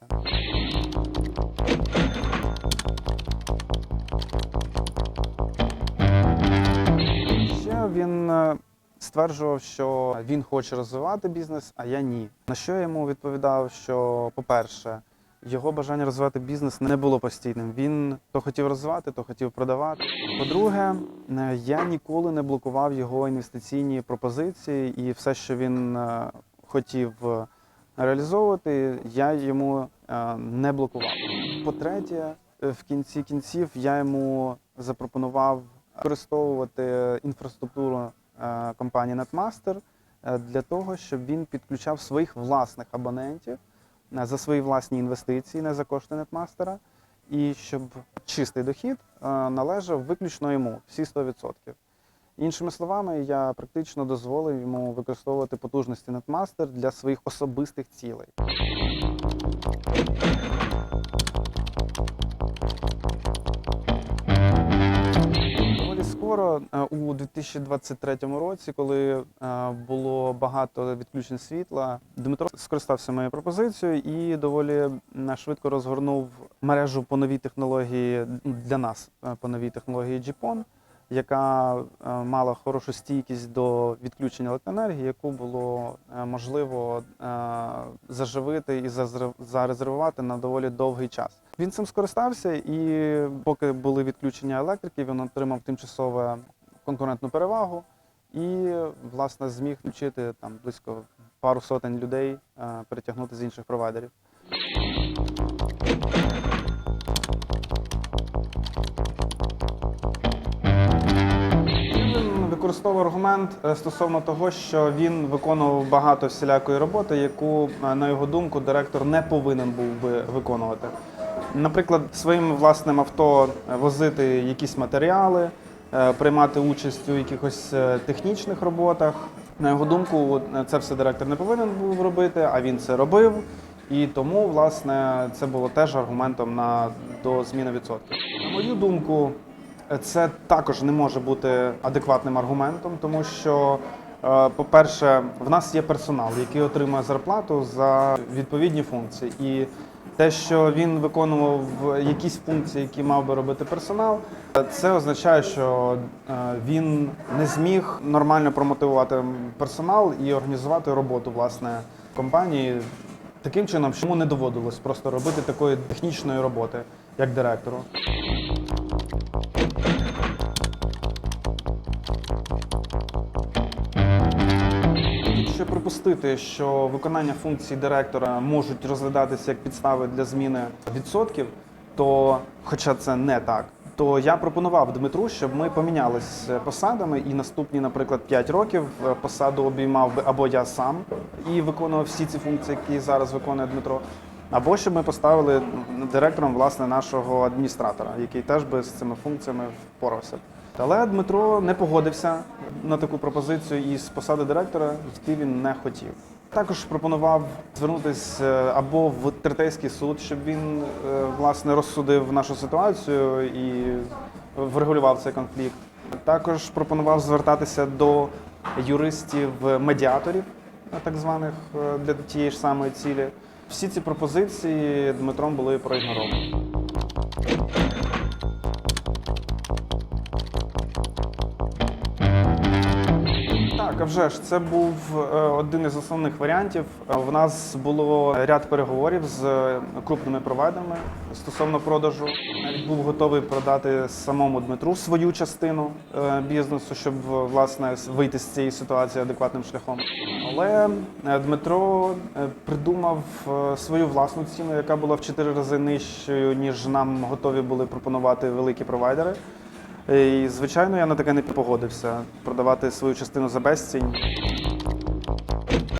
погодився. Ще він е, стверджував, що він хоче розвивати бізнес, а я ні. На що я йому відповідав, що, по-перше, його бажання розвивати бізнес не було постійним. Він то хотів розвивати, то хотів продавати. По-друге, е, я ніколи не блокував його інвестиційні пропозиції і все, що він е, хотів реалізовувати, я йому е, не блокував. По-третє, е, в кінці кінців я йому запропонував використовувати інфраструктуру е, компанії Netmaster для того, щоб він підключав своїх власних абонентів за свої власні інвестиції, не за кошти Netmaster, і щоб чистий дохід належав виключно йому, всі 100%. Іншими словами, я практично дозволив йому використовувати потужності Netmaster для своїх особистих цілей. Скоро, е, у 2023 році, коли е, було багато відключень світла, Дмитро скористався моєю пропозицією і доволі швидко розгорнув мережу по новій технології для нас е, по новій технології GPON, яка е, мала хорошу стійкість до відключення електроенергії, яку було е, можливо е, заживити і зарезервувати на доволі довгий час. Він цим скористався, і поки були відключення електрики, він отримав тимчасове конкурентну перевагу і, власне, зміг включити там близько пару сотень людей, перетягнути з інших провайдерів. Використовував аргумент е, стосовно того, що він виконував багато всілякої роботи, яку, е, на його думку, директор не повинен був би виконувати. Наприклад, своїм власним авто е, возити якісь матеріали, приймати участь у якихось технічних роботах. На його думку, це все директор не повинен був робити, а він це робив. І тому, власне, це було теж аргументом на до зміни відсотків. На мою думку, це також не може бути адекватним аргументом, тому що, е, по-перше, в нас є персонал, який отримує зарплату за відповідні функції. І те, що він виконував якісь функції, які мав би робити персонал, це означає, що е, він не зміг нормально промотивувати персонал і організувати роботу власне компанії таким чином, що йому не доводилось просто робити такої технічної роботи, як директору. Якщо припустити, що виконання функцій директора можуть розглядатися як підстави для зміни відсотків, то, хоча це не так, то я пропонував Дмитру, щоб ми помінялись посадами, і наступні, наприклад, 5 років е, посаду обіймав би або я сам і виконував всі ці функції, які зараз виконує Дмитро, або щоб ми поставили директором власне нашого адміністратора, який теж би з цими функціями впорався. Але Дмитро не погодився на таку пропозицію і з посади директора йти він не хотів. Також пропонував звернутися е, або в третейський суд, щоб він е, власне розсудив нашу ситуацію і врегулював цей конфлікт. Також пропонував звертатися до юристів-медіаторів, е, так званих е, для тієї ж самої цілі. Всі ці пропозиції Дмитром були проігноровані. Так, а вже ж це був е, один із основних варіантів. Е, В нас було ряд переговорів з е, крупними провайдерами стосовно продажу. Навіть був готовий продати самому Дмитру свою частину бізнесу, щоб власне вийти з цієї ситуації адекватним шляхом. Але Дмитро придумав свою власну ціну, яка була в 4 рази нижчою, ніж нам готові були пропонувати великі провайдери. І, звичайно, я на таке не погодився продавати свою частину за безцінь.